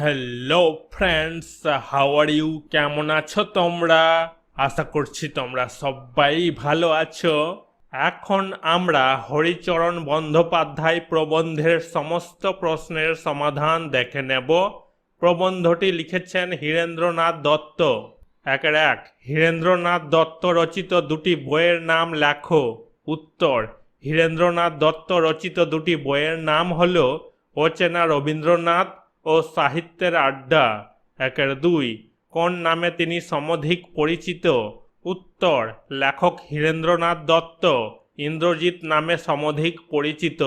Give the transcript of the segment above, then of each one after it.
Hello friends how are you কেমন আছো তোমরা? আশা করছি তোমরা সবাই ভালো আছো। এখন আমরা হরিচরণ বন্দ্যোপাধ্যায় প্রবন্ধের সমস্ত প্রশ্নের সমাধান দেখে নেব। প্রবন্ধটি লিখেছেন হীরেন্দ্রনাথ দত্ত। একের এক, হীরেন্দ্রনাথ দত্ত রচিত দুটি বইয়ের নাম লেখো। উত্তর, হীরেন্দ্রনাথ দত্ত রচিত দুটি বইয়ের নাম হল অচেনা রবীন্দ্রনাথ ও সাহিত্যের আড্ডা। একের দুই, কোন নামে তিনি সমধিক পরিচিত? উত্তর, লেখক হীরেন্দ্রনাথ দত্ত, ইন্দ্রজিৎ নামে সমধিক পরিচিত।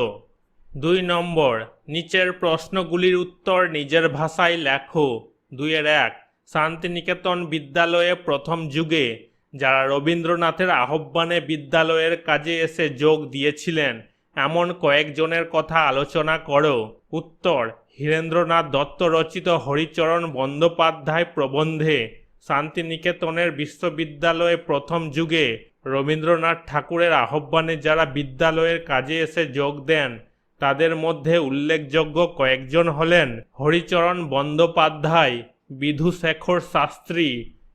দুই নম্বর, নিচের প্রশ্নগুলির উত্তর নিজের ভাষায় লেখো। দুইয়ের এক, শান্তিনিকেতন বিদ্যালয়ে প্রথম যুগে, যারা রবীন্দ্রনাথের আহ্বানে বিদ্যালয়ের কাজে এসে যোগ দিয়েছিলেন, এমন কয়েকজনের কথা আলোচনা করো। উত্তর হীরেন্দ্রনাথ দত্ত রচিত হরিচরণ বন্দ্যোপাধ্যায় প্রবন্ধে শান্তিনিকেতনের বিশ্ববিদ্যালয়ে প্রথম যুগে রবীন্দ্রনাথ ঠাকুরের আহ্বানে যারা বিদ্যালয়ের কাজে এসে যোগ দেন, তাদের মধ্যে উল্লেখযোগ্য কয়েকজন হলেন হরিচরণ বন্দ্যোপাধ্যায় বিধুশেখর শাস্ত্রী,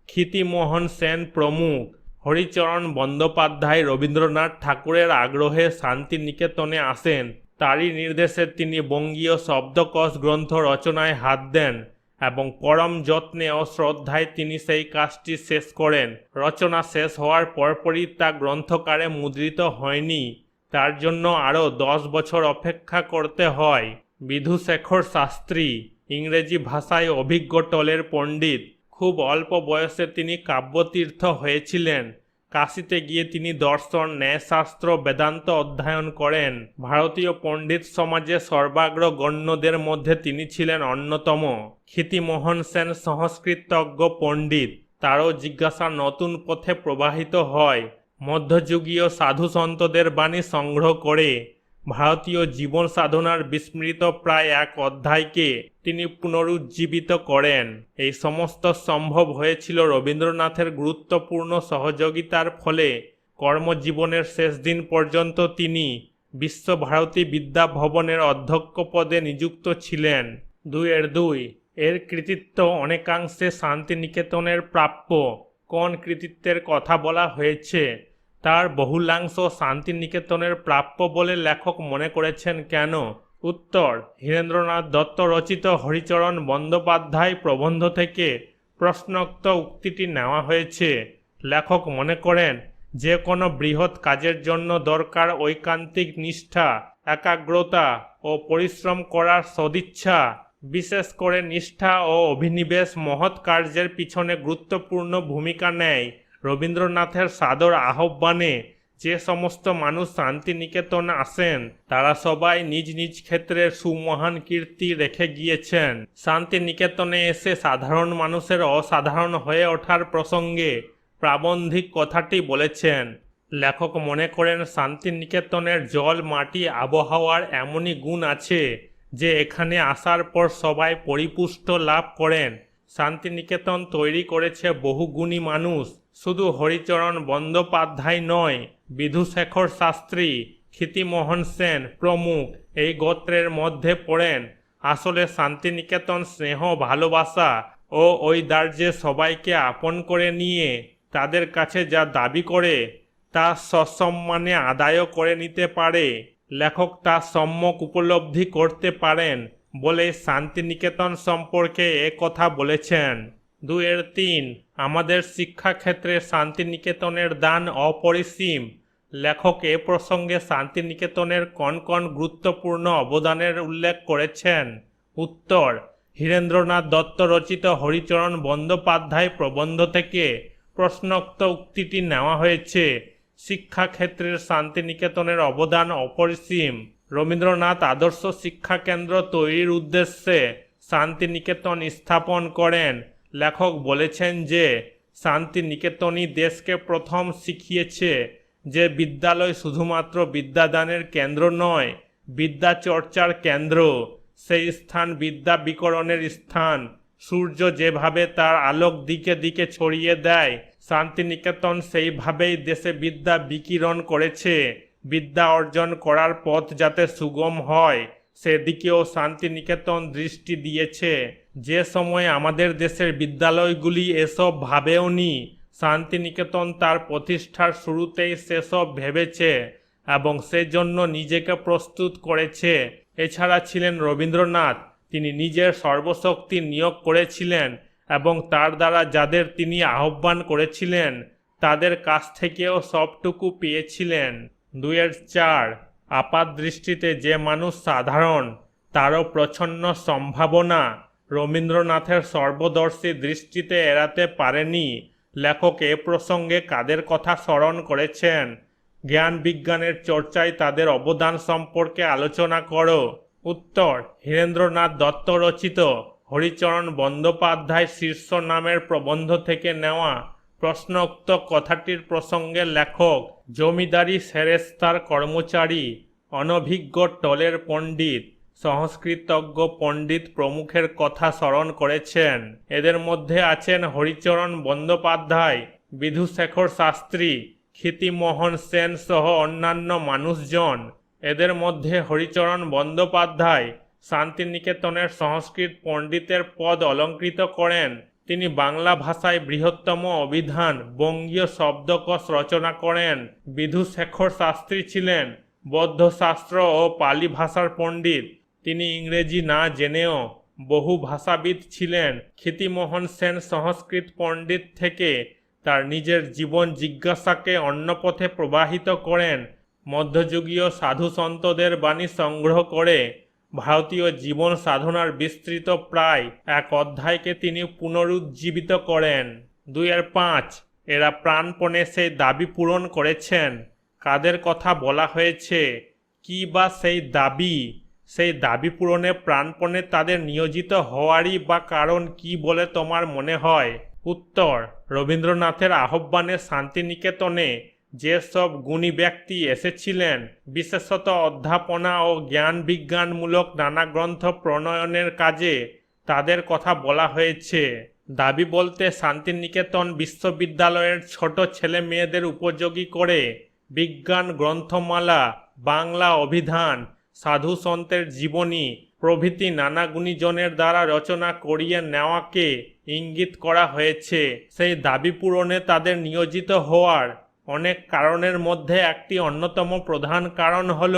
ক্ষিতিমোহন সেন প্রমুখ। হরিচরণ বন্দ্যোপাধ্যায় রবীন্দ্রনাথ ঠাকুরের আগ্রহে শান্তিনিকেতনে আসেন। তারই নির্দেশে তিনি বঙ্গীয় শব্দকোষ গ্রন্থ রচনায় হাত দেন এবং পরম যত্নে ও শ্রদ্ধায় তিনি সেই কাজটি শেষ করেন। রচনা শেষ হওয়ার পরপরই তা গ্রন্থকারে মুদ্রিত হয়নি। তার জন্য আরও দশ বছর অপেক্ষা করতে হয়। বিধুশেখর শাস্ত্রী, ইংরেজি ভাষায় অভিজ্ঞ টলের পণ্ডিত। খুব অল্প বয়সে তিনি কাব্যতীর্থ হয়েছিলেন। কাশিতে গিয়ে তিনি দর্শন, ন্যায়শাস্ত্র, বেদান্ত অধ্যয়ন করেন। ভারতীয় পণ্ডিত সমাজে সর্বাগ্র গণ্যদের মধ্যে তিনি ছিলেন অন্যতম। ক্ষিতিমোহন সেন সংস্কৃতজ্ঞ পণ্ডিত। তারও জিজ্ঞাসা নতুন পথে প্রবাহিত হয়। মধ্যযুগীয় সাধু সন্তদের বাণী সংগ্রহ করে। ভারতীয় জীবন সাধনার বিস্মৃত প্রায় এক অধ্যায়কে তিনি পুনরুজ্জীবিত করেন। এই সমস্ত সম্ভব হয়েছিল রবীন্দ্রনাথের গুরুত্বপূর্ণ সহযোগিতার ফলে কর্মজীবনের শেষ দিন পর্যন্ত তিনি বিশ্বভারতী বিদ্যা ভবনের অধ্যক্ষ পদে নিযুক্ত ছিলেন। দুইয়ের দুই, এর কৃতিত্ব অনেকাংশে শান্তিনিকেতনের প্রাপ্য। কোন কৃতিত্বের কথা বলা হয়েছে? তার বহুলাংশ শান্তিনিকেতনের প্রাপ্য বলে লেখক মনে করেছেন, কেন? উত্তর, হীরেন্দ্রনাথ দত্ত রচিত হরিচরণ বন্দ্যোপাধ্যায় প্রবন্ধ থেকে প্রশ্নোক্ত উক্তিটি নেওয়া হয়েছে। লেখক মনে করেন, যে কোনো বৃহৎ কাজের জন্য দরকার ঐকান্তিক নিষ্ঠা, একাগ্রতা ও পরিশ্রম করার সদিচ্ছা, বিশেষ করে নিষ্ঠা ও অভিনিবেশ মহৎ কার্যের পিছনে গুরুত্বপূর্ণ ভূমিকা নেয়। রবীন্দ্রনাথের সাদর আহ্বানে যে সমস্ত মানুষ শান্তিনিকেতন আসেন, তারা সবাই নিজ নিজ ক্ষেত্রের সুমহান কীর্তি রেখে গিয়েছেন। শান্তিনিকেতনে এসে সাধারণ মানুষের অসাধারণ হয়ে ওঠার প্রসঙ্গে প্রাবন্ধিক কথাটি বলেছেন, লেখক মনে করেন শান্তিনিকেতনের জল, মাটি, আবহাওয়ার এমনই গুণ আছে যে এখানে আসার পর সবাই পরিপুষ্ট লাভ করেন। শান্তিনিকেতন তৈরি করেছে বহুগুণী মানুষ। শুধু হরিচরণ বন্দ্যোপাধ্যায় নয়, বিধুশেখর শাস্ত্রী, ক্ষিতিমোহন সেন প্রমুখ এই গোত্রের মধ্যে পড়েন। আসলে শান্তিনিকেতন স্নেহ, ভালোবাসা ও ঐদার্যে সবাইকে আপন করে নিয়ে তাদের কাছে যা দাবি করে, তা সসম্মানে আদায়ও করে নিতে পারে। লেখক তা সম্যক উপলব্ধি করতে পারেন। বলে শান্তিনিকেতন সম্পর্কে কথা বলেছেন। দুয়ের তিন, আমাদের শিক্ষাক্ষেত্রে শান্তিনিকেতনের দান অপরিসীম। লেখক এ প্রসঙ্গে শান্তিনিকেতনের কন কন গুরুত্বপূর্ণ অবদানের উল্লেখ করেছেন? উত্তর, হীরেন্দ্রনাথ দত্ত রচিত হরিচরণ বন্দ্যোপাধ্যায় প্রবন্ধ থেকে প্রশ্নোক্ত উক্তিটি নেওয়া হয়েছে। শিক্ষাক্ষেত্রের শান্তিনিকেতনের অবদান অপরিসীম। রবীন্দ্রনাথ আদর্শ শিক্ষা কেন্দ্র তৈরির উদ্দেশ্যে শান্তিনিকেতন স্থাপন করেন। লেখক বলেছেন যে, শান্তিনিকেতনই দেশকে প্রথম শিখিয়েছে যে বিদ্যালয় শুধুমাত্র বিদ্যাদানের কেন্দ্র নয়, বিদ্যা চর্চার কেন্দ্র। সেই স্থান বিদ্যা বিকরণের স্থান। সূর্য যেভাবে তার আলোক দিকে দিকে ছড়িয়ে দেয়, শান্তিনিকেতন সেইভাবেই দেশে বিদ্যা বিকিরণ করেছে। বিদ্যা অর্জন করার পথ যাতে সুগম হয়, সেদিকেও শান্তিনিকেতন দৃষ্টি দিয়েছে। যে সময় আমাদের দেশের বিদ্যালয়গুলি এসব ভাবেওনি শান্তিনিকেতন তার প্রতিষ্ঠার শুরুতেই সেসব ভেবেছে এবং সেজন্য নিজেকে প্রস্তুত করেছে। এছাড়া ছিলেন রবীন্দ্রনাথ, তিনি নিজের সর্বশক্তি নিয়োগ করেছিলেন এবং তার দ্বারা যাদের তিনি আহ্বান করেছিলেন, তাদের কাছ থেকেও সবটুকু পেয়েছিলেন। দুয়ের চার, আপাত দৃষ্টিতে যে মানুষ সাধারণ, তারও প্রচ্ছন্ন সম্ভাবনা রবীন্দ্রনাথের সর্বদর্শী দৃষ্টিতে এড়াতে পারেনি। লেখক এ প্রসঙ্গে কাদের কথা স্মরণ করেছেন? জ্ঞান বিজ্ঞানের চর্চায় তাদের অবদান সম্পর্কে আলোচনা করো। উত্তর, হীরেন্দ্রনাথ দত্ত রচিত হরিচরণ বন্দ্যোপাধ্যায় শীর্ষ নামের প্রবন্ধ থেকে নেওয়া প্রশ্নোক্ত কথাটির প্রসঙ্গে লেখক, জমিদারি সেরেস্তার কর্মচারী, অনভিজ্ঞ টলের পণ্ডিত, সংস্কৃতজ্ঞ পণ্ডিত প্রমুখের কথা স্মরণ করেছেন। এদের মধ্যে আছেন হরিচরণ বন্দ্যোপাধ্যায়, বিধুশেখর শাস্ত্রী, ক্ষিতিমোহন সেন সহ অন্যান্য মানুষজন। এদের মধ্যে হরিচরণ বন্দ্যোপাধ্যায় শান্তিনিকেতনের সংস্কৃত পণ্ডিতের পদ অলঙ্কৃত করেন। তিনি বাংলা ভাষায় বৃহত্তম অভিধান বঙ্গীয় শব্দকোষ রচনা করেন। বিধুশেখর শাস্ত্রী ছিলেন, বৌদ্ধ শাস্ত্র ও পালি ভাষার পণ্ডিত। তিনি ইংরেজি না জেনেও বহু ভাষাবিদ ছিলেন। ক্ষিতিমোহন সেন সংস্কৃত পণ্ডিত থেকে তার নিজের জীবন জিজ্ঞাসাকে অন্য পথে প্রবাহিত করেন। মধ্যযুগীয় সাধু সন্তদের বাণী সংগ্রহ করে ভারতীয় জীবন সাধনার বিস্তৃত প্রায় এক অধ্যায়কে তিনি পুনরুজ্জীবিত করেন। দুই আর পাঁচ, এরা প্রাণপণে সেই দাবি পূরণ করেছেন। কাদের কথা বলা হয়েছে? কি বা সেই দাবি? সেই দাবি পূরণে প্রাণপণে তাদের নিয়োজিত হওয়ারই বা কারণ কি বলে তোমার মনে হয়? উত্তর, রবীন্দ্রনাথের আহ্বানে শান্তিনিকেতনে যেসব গুণী ব্যক্তি এসেছিলেন, বিশেষত অধ্যাপনা ও জ্ঞান বিজ্ঞানমূলক নানা গ্রন্থ প্রণয়নের কাজে তাদের কথা বলা হয়েছে। দাবি বলতে শান্তিনিকেতন বিশ্ববিদ্যালয়ের ছোট ছেলে মেয়েদের উপযোগী করে বিজ্ঞান গ্রন্থমালা, বাংলা অভিধান, সাধু সন্তের জীবনী, প্রভৃতি নানা গুণীজনের দ্বারা রচনা করিয়ে নেওয়াকে ইঙ্গিত করা হয়েছে। সেই দাবি পূরণে তাদের নিয়োজিত হওয়ার অনেক কারণের মধ্যে একটি অন্যতম প্রধান কারণ হল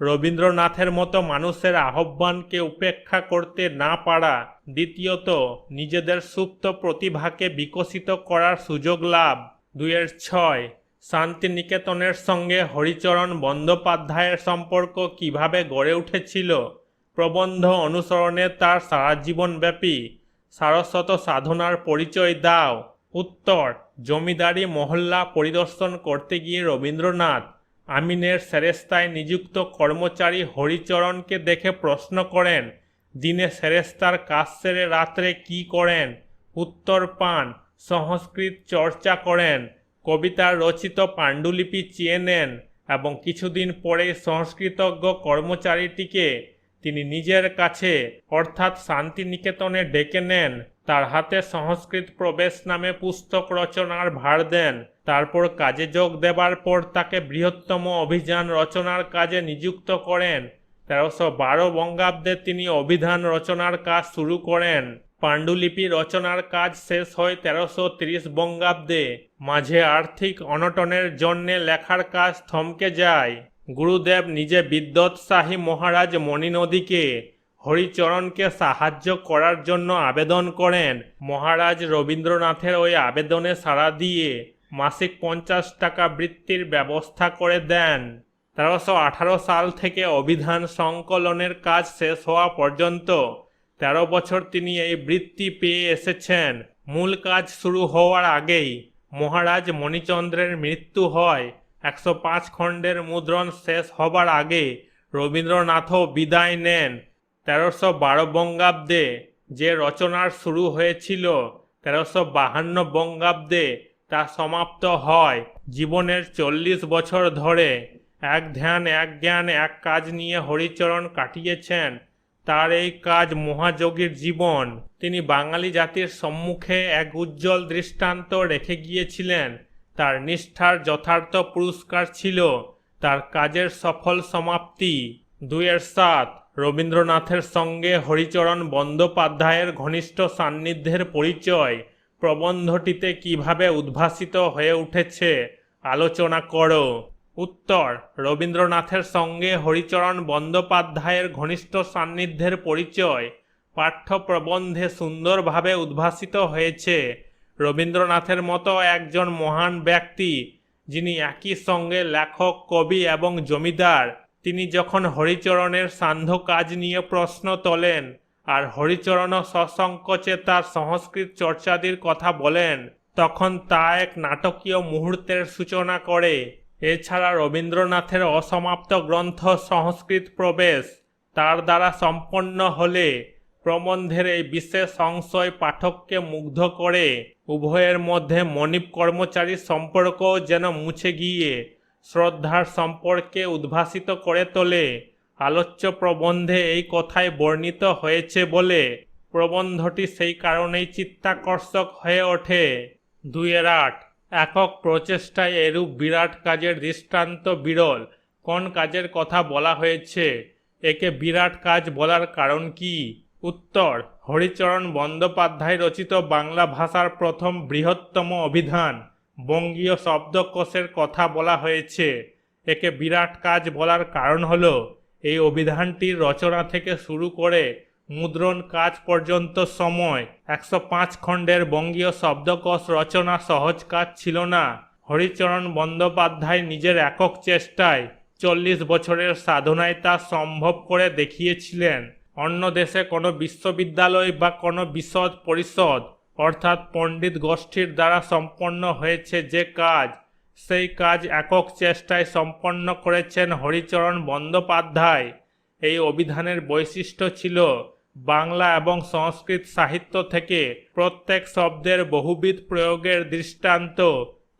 রবীন্দ্রনাথের মতো মানুষের আহ্বানকে উপেক্ষা করতে না পারা, দ্বিতীয়ত নিজেদের সুপ্ত প্রতিভাকে বিকশিত করার সুযোগ লাভ। দুয়ের ছয়, শান্তিনিকেতনের সঙ্গে হরিচরণ বন্দ্যোপাধ্যায়ের সম্পর্ক কীভাবে গড়ে উঠেছিল, প্রবন্ধ অনুসরণে তার সারা জীবনব্যাপী সারস্বত সাধনার পরিচয় দাও। উত্তর, জমিদারি মহল্লা পরিদর্শন করতে গিয়ে রবীন্দ্রনাথ আমিনের সেরেস্তায় নিযুক্ত কর্মচারী হরিচরণকে দেখে প্রশ্ন করেন, দিনে সেরেস্তার কাজ সেরে রাত্রে কি করেন? উত্তর পান, সংস্কৃত চর্চা করেন, কবিতার রচিত পাণ্ডুলিপি চেয়ে নেন এবং কিছুদিন পরেই সংস্কৃতজ্ঞ কর্মচারীটিকে তিনি নিজের কাছে অর্থাৎ শান্তিনিকেতনে ডেকে নেন। তার হাতে সংস্কৃত প্রবেশ নামে পুস্তক রচনার ভার দেন। তারপর কাজে যোগ দেবার পর তাকে বৃহত্তম অভিযান রচনার কাজে নিযুক্ত করেন। তেরোশো বারো বঙ্গাব্দে তিনি অভিধান রচনার কাজ শুরু করেন। পাণ্ডুলিপি রচনার কাজ শেষ হয় তেরোশো তিরিশ বঙ্গাব্দে। মাঝে আর্থিক অনটনের জন্যে লেখার কাজ থমকে যায়। গুরুদেব নিজে বিদ্যোৎসাহী মহারাজ মণি নদীকে হরিচরণকে সাহায্য করার জন্য আবেদন করেন। মহারাজ রবীন্দ্রনাথের ওই আবেদনে সাড়া দিয়ে মাসিক পঞ্চাশ টাকা বৃত্তির ব্যবস্থা করে দেন। তেরোশো আঠারো সাল থেকে অভিধান সংকলনের কাজ শেষ হওয়া পর্যন্ত তেরো বছর তিনি এই বৃত্তি পেয়ে এসেছেন। মূল কাজ শুরু হওয়ার আগেই মহারাজ মণিচন্দ্রের মৃত্যু হয়। একশো পাঁচ খণ্ডের মুদ্রণ শেষ হবার আগে রবীন্দ্রনাথও বিদায় নেন। তেরোশো বারো বঙ্গাব্দে যে রচনার শুরু হয়েছিল, তেরোশো বাহান্ন বঙ্গাব্দে তা সমাপ্ত হয়। জীবনের চল্লিশ বছর ধরে এক ধ্যান, এক জ্ঞান, এক কাজ নিয়ে হরিচরণ কাটিয়েছেন। তার এই কাজ মহাযোগীর জীবন। তিনি বাঙালি জাতির সম্মুখে এক উজ্জ্বল দৃষ্টান্ত রেখে গিয়েছিলেন। তার নিষ্ঠার যথার্থ পুরস্কার ছিল তার কাজের সফল সমাপ্তি। দুইয়ের সাত রবীন্দ্রনাথের সঙ্গে হরিচরণ বন্দ্যোপাধ্যায়ের ঘনিষ্ঠ সান্নিধ্যের পরিচয় প্রবন্ধটিতে কীভাবে উদ্ভাসিত হয়ে উঠেছে, আলোচনা করো। উত্তর, রবীন্দ্রনাথের সঙ্গে হরিচরণ বন্দ্যোপাধ্যায়ের ঘনিষ্ঠ সান্নিধ্যের পরিচয় পাঠ্য প্রবন্ধে সুন্দরভাবে উদ্ভাসিত হয়েছে। রবীন্দ্রনাথের মতো একজন মহান ব্যক্তি, যিনি একই সঙ্গে লেখক, কবি এবং জমিদার তিনি যখন হরিচরণের সান্ধ্য কাজ নিয়ে প্রশ্ন তোলেন আর হরিচরণ সসংকোচে তার সংস্কৃত চর্চাদির কথা বলেন, তখন তা এক নাটকীয় মুহূর্তের সূচনা করে। এছাড়া রবীন্দ্রনাথের অসমাপ্ত গ্রন্থ সংস্কৃত প্রবেশ তার দ্বারা সম্পন্ন হলে প্রবন্ধের এই বিশেষ সংশয় পাঠককে মুগ্ধ করে। উভয়ের মধ্যে মনিব কর্মচারীর সম্পর্কও যেন মুছে গিয়ে শ্রদ্ধার সম্পর্কে উদ্ভাসিত করে তোলে। আলোচ্য প্রবন্ধে এই কথায় বর্ণিত হয়েছে বলে প্রবন্ধটি সেই কারণেই চিত্তাকর্ষক হয়ে ওঠে। দুইয়ের আট, একক প্রচেষ্টায় এরূপ বিরাট কাজের দৃষ্টান্ত বিরল, কোন কাজের কথা বলা হয়েছে? একে বিরাট কাজ বলার কারণ কি? উত্তর, হরিচরণ বন্দ্যোপাধ্যায় রচিত বাংলা ভাষার প্রথম বৃহত্তম অভিধান। বঙ্গীয় শব্দকোষের কথা বলা হয়েছে। একে বিরাট কাজ বলার কারণ হল, এই অভিধানটির রচনা থেকে শুরু করে মুদ্রণ কাজ পর্যন্ত সময়, একশো পাঁচ খণ্ডের বঙ্গীয় শব্দকোষ রচনা সহজ কাজ ছিল না। হরিচরণ বন্দ্যোপাধ্যায় নিজের একক চেষ্টায় চল্লিশ বছরের সাধনায় তা সম্ভব করে দেখিয়েছিলেন। অন্য দেশে কোনো বিশ্ববিদ্যালয় বা কোনো বিশদ পরিষদ অর্থাৎ পণ্ডিত গোষ্ঠীর দ্বারা সম্পন্ন হয়েছে যে কাজ, সেই কাজ একক চেষ্টায় সম্পন্ন করেছেন হরিচরণ বন্দ্যোপাধ্যায়। এই অভিধানের বৈশিষ্ট্য ছিল বাংলা এবং সংস্কৃত সাহিত্য থেকে প্রত্যেক শব্দের বহুবিধ প্রয়োগের দৃষ্টান্ত,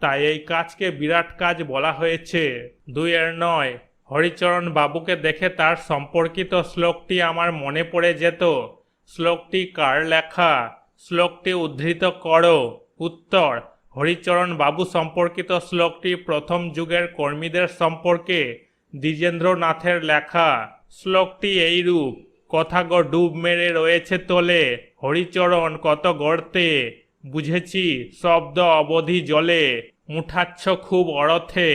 তাই এই কাজকে বিরাট কাজ বলা হয়েছে। দুইয়ের নয়, হরিচরণ বাবুকে দেখে তার সম্পর্কিত শ্লোকটি আমার মনে পড়ে যেত। শ্লোকটি কার লেখা? শ্লোকটি উদ্ধৃত করো। উত্তর, হরিচরণ বাবু সম্পর্কিত শ্লোকটি প্রথম যুগের কর্মীদের সম্পর্কে দ্বিজেন্দ্রনাথের লেখা। শ্লোকটি এইরূপ, কথা গো ডুব মেরে রয়েছে তোলে, হরিচরণ কত গর্তে, বুঝেছি শব্দ অবধি জলে, মুঠাচ্ছ খুব অরথে।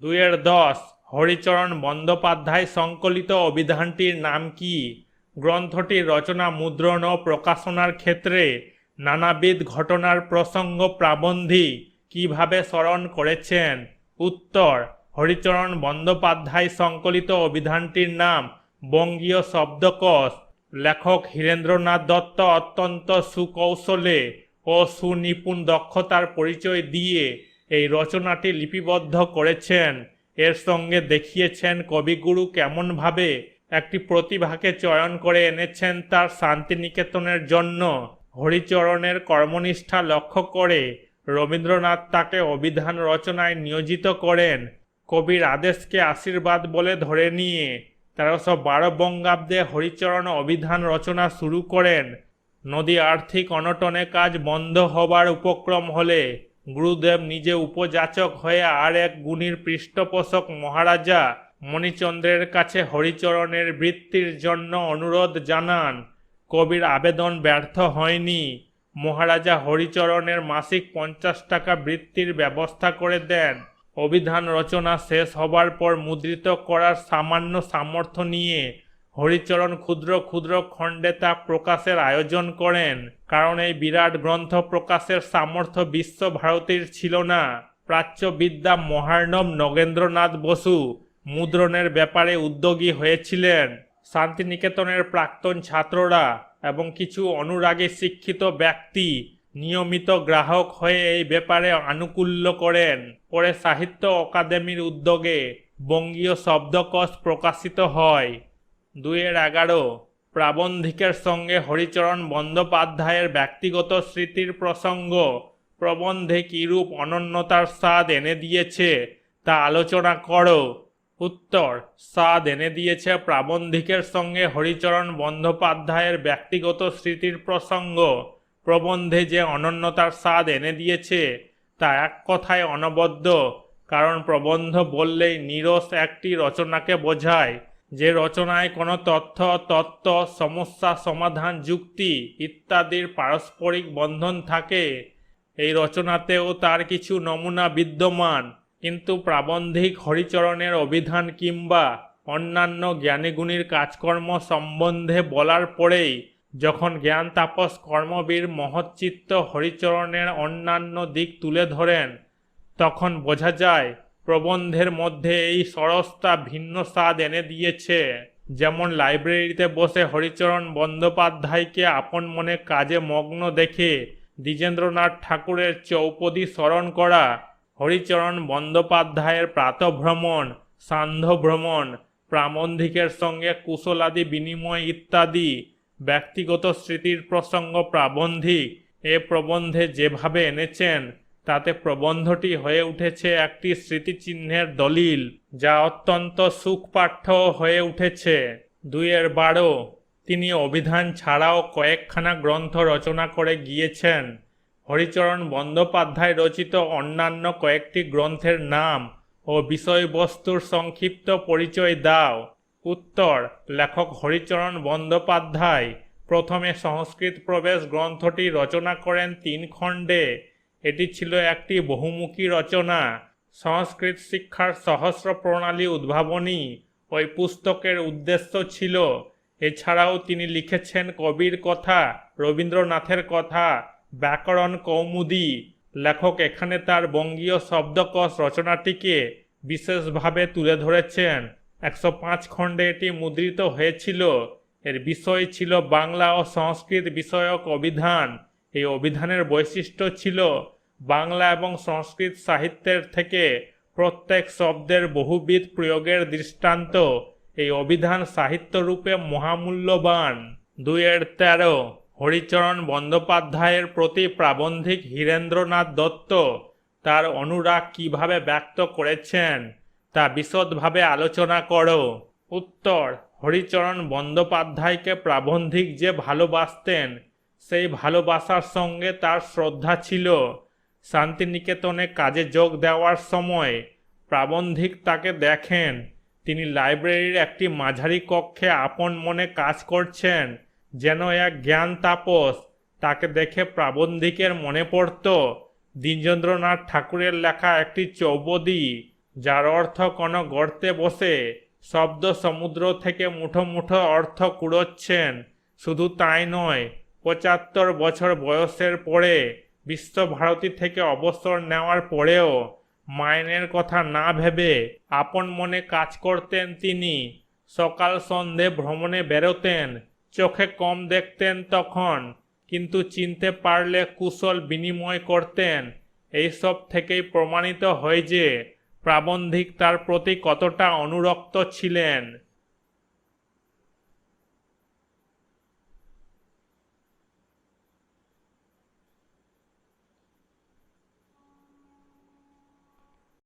দুইয়ের দশ, হরিচরণ বন্দ্যোপাধ্যায় সংকলিত অভিধানটির নাম কি? গ্রন্থটির রচনা, মুদ্রণ ও প্রকাশনার ক্ষেত্রে নানাবিধ ঘটনার প্রসঙ্গ প্রাবন্ধী কীভাবে স্মরণ করেছেন? উত্তর, হরিচরণ বন্দ্যোপাধ্যায় সংকলিত অভিধানটির নাম বঙ্গীয় শব্দকোষ। লেখক হীরেন্দ্রনাথ দত্ত অত্যন্ত সুকৌশলে ও সুনিপুণ দক্ষতার পরিচয় দিয়ে এই রচনাটি লিপিবদ্ধ করেছেন। এর সঙ্গে দেখিয়েছেন কবিগুরু কেমনভাবে একটি প্রতিভাকে চয়ন করে এনেছেন তার শান্তিনিকেতনের জন্য। হরিচরণের কর্মনিষ্ঠা লক্ষ্য করে রবীন্দ্রনাথ তাকে অভিধান রচনায় নিয়োজিত করেন। কবির আদেশকে আশীর্বাদ বলে ধরে নিয়ে তেরোশো বারো বঙ্গাব্দে হরিচরণ অভিধান রচনা শুরু করেন। নদী আর্থিক অনটনে কাজ বন্ধ হবার উপক্রম হলে গুরুদেব নিজে উপযাচক হয়ে আর এক গুণীর পৃষ্ঠপোষক মহারাজা মণিচন্দ্রের কাছে হরিচরণের বৃত্তির জন্য অনুরোধ জানান, কবির আবেদন ব্যর্থ হয়নি। মহারাজা হরিচরণের মাসিক পঞ্চাশ টাকা বৃত্তির ব্যবস্থা করে দেন। অভিধান রচনা শেষ হবার পর মুদ্রিত করার সামান্য সামর্থ্য নিয়ে হরিচরণ ক্ষুদ্র ক্ষুদ্র খণ্ডে তা প্রকাশের আয়োজন করেন, কারণ এই বিরাট গ্রন্থ প্রকাশের সামর্থ্য বিশ্বভারতীর ছিল না। প্রাচ্যবিদ্যা মহার্ণব নগেন্দ্রনাথ বসু মুদ্রণের ব্যাপারে উদ্যোগী হয়েছিলেন শান্তিনিকেতনের প্রাক্তন ছাত্ররা এবং কিছু অনুরাগী শিক্ষিত ব্যক্তি, নিয়মিত গ্রাহক হয়ে এই ব্যাপারে আনুকূল্য করেন। পরে সাহিত্য অকাদেমির উদ্যোগে বঙ্গীয় শব্দকোষ প্রকাশিত হয়। দুইয়ের এগারো প্রাবন্ধিকের সঙ্গে হরিচরণ বন্দ্যোপাধ্যায়ের ব্যক্তিগত স্মৃতির প্রসঙ্গ প্রবন্ধে কিরূপ অনন্যতার স্বাদ এনে দিয়েছে তা আলোচনা করো। উত্তর স্বাদ এনে দিয়েছে প্রাবন্ধিকের সঙ্গে হরিচরণ বন্দ্যোপাধ্যায়ের ব্যক্তিগত স্মৃতির প্রসঙ্গ। প্রবন্ধে যে অনন্যতার স্বাদ এনে দিয়েছে, তা এক কথায় অনবদ্য, কারণ প্রবন্ধ বললেই নিরস একটি রচনাকে বোঝায়। যে রচনায় কোনো তথ্য, তত্ত্ব, সমস্যা, সমাধান, যুক্তি ইত্যাদির পারস্পরিক বন্ধন থাকে, এই রচনাতেও তার কিছু নমুনা বিদ্যমান। কিন্তু প্রাবন্ধিক হরিচরণের অভিধান কিংবা অন্যান্য জ্ঞানীগুণীর কাজকর্ম সম্বন্ধে বলার পরেই যখন জ্ঞান তাপস কর্মবীর মহচ্চিত্ত হরিচরণের অন্যান্য দিক তুলে ধরেন, তখন বোঝা যায় প্রবন্ধের মধ্যে এই সরসতা ভিন্ন স্বাদ এনে দিয়েছে। যেমন লাইব্রেরিতে বসে হরিচরণ বন্দ্যোপাধ্যায়কে আপন মনে কাজে মগ্ন দেখে দ্বিজেন্দ্রনাথ ঠাকুরের চৌপদী স্মরণ করা হরিচরণ বন্দ্যোপাধ্যায়ের প্রাতভ্রমণ সান্ধ্য ভ্রমণ প্রাবন্ধিকের সঙ্গে কুশলাদি বিনিময় ইত্যাদি ব্যক্তিগত স্মৃতির প্রসঙ্গ প্রাবন্ধিক। এ প্রবন্ধে যেভাবে এনেছেন, তাতে প্রবন্ধটি হয়ে উঠেছে একটি স্মৃতিচিহ্নের দলিল, যা অত্যন্ত সুখপাঠ্য হয়ে উঠেছে। দুইয়ের বারো, তিনি অভিধান ছাড়াও কয়েকখানা গ্রন্থ রচনা করে গিয়েছেন। হরিচরণ বন্দ্যোপাধ্যায় রচিত অন্যান্য কয়েকটি গ্রন্থের নাম ও বিষয়বস্তুর সংক্ষিপ্ত পরিচয় দাও। উত্তর, লেখক হরিচরণ বন্দ্যোপাধ্যায় প্রথমে সংস্কৃত প্রবেশ গ্রন্থটি রচনা করেন তিন খণ্ডে। এটি ছিল একটি বহুমুখী রচনা। সংস্কৃত শিক্ষার সহস্র প্রণালী উদ্ভাবনী ওই পুস্তকের উদ্দেশ্য ছিল। এছাড়াও তিনি লিখেছেন কবির কথা, রবীন্দ্রনাথের কথা ব্যাকরণ কৌমুদি, লেখক এখানে তার বঙ্গীয় শব্দকোষ রচনাটিকে বিশেষভাবে তুলে ধরেছেন। একশো পাঁচ খণ্ডে এটি মুদ্রিত হয়েছিল। এর বিষয় ছিল বাংলা ও সংস্কৃত বিষয়ক অভিধান। এই অভিধানের বৈশিষ্ট্য ছিল বাংলা এবং সংস্কৃত সাহিত্যের থেকে প্রত্যেক শব্দের বহুবিধ প্রয়োগের দৃষ্টান্ত। এই অভিধান সাহিত্যরূপে মহামূল্যবান। দুইয়ের তেরো হরিচরণ বন্দ্যোপাধ্যায়ের প্রতি প্রাবন্ধিক হীরেন্দ্রনাথ দত্ত তার অনুরাগ কীভাবে ব্যক্ত করেছেন তা বিশদভাবে আলোচনা করো। উত্তর, হরিচরণ বন্দ্যোপাধ্যায়কে প্রাবন্ধিক যে ভালোবাসতেন, সেই ভালোবাসার সঙ্গে তার শ্রদ্ধা ছিল। শান্তিনিকেতনে কাজে যোগ দেওয়ার সময় প্রাবন্ধিক তাকে দেখেন। তিনি লাইব্রেরির একটি মাঝারি কক্ষে আপন মনে কাজ করছেন। যেন এক জ্ঞান তাপস তাকে দেখে প্রাবন্ধিকের মনে পড়ত দ্বিজেন্দ্রনাথ ঠাকুরের লেখা একটি চৌবদি যার অর্থ কোনো গর্তে বসে, শব্দ সমুদ্র থেকে মুঠো মুঠো অর্থ কুড়োচ্ছেন। শুধু তাই নয়, পঁচাত্তর বছর বয়সের পরে, বিশ্বভারতী থেকে অবসর নেওয়ার পরেও, মাইনের কথা না ভেবে, আপন মনে কাজ করতেন তিনি। সকাল সন্ধে ভ্রমণে বেরোতেন চোখে কম দেখতেন তখন, কিন্তু চিনতে পারলে কুশল বিনিময় করতেন। এইসব থেকেই প্রমাণিত হয় যে, প্রাবন্ধিক তার প্রতি কতটা অনুরক্ত ছিলেন।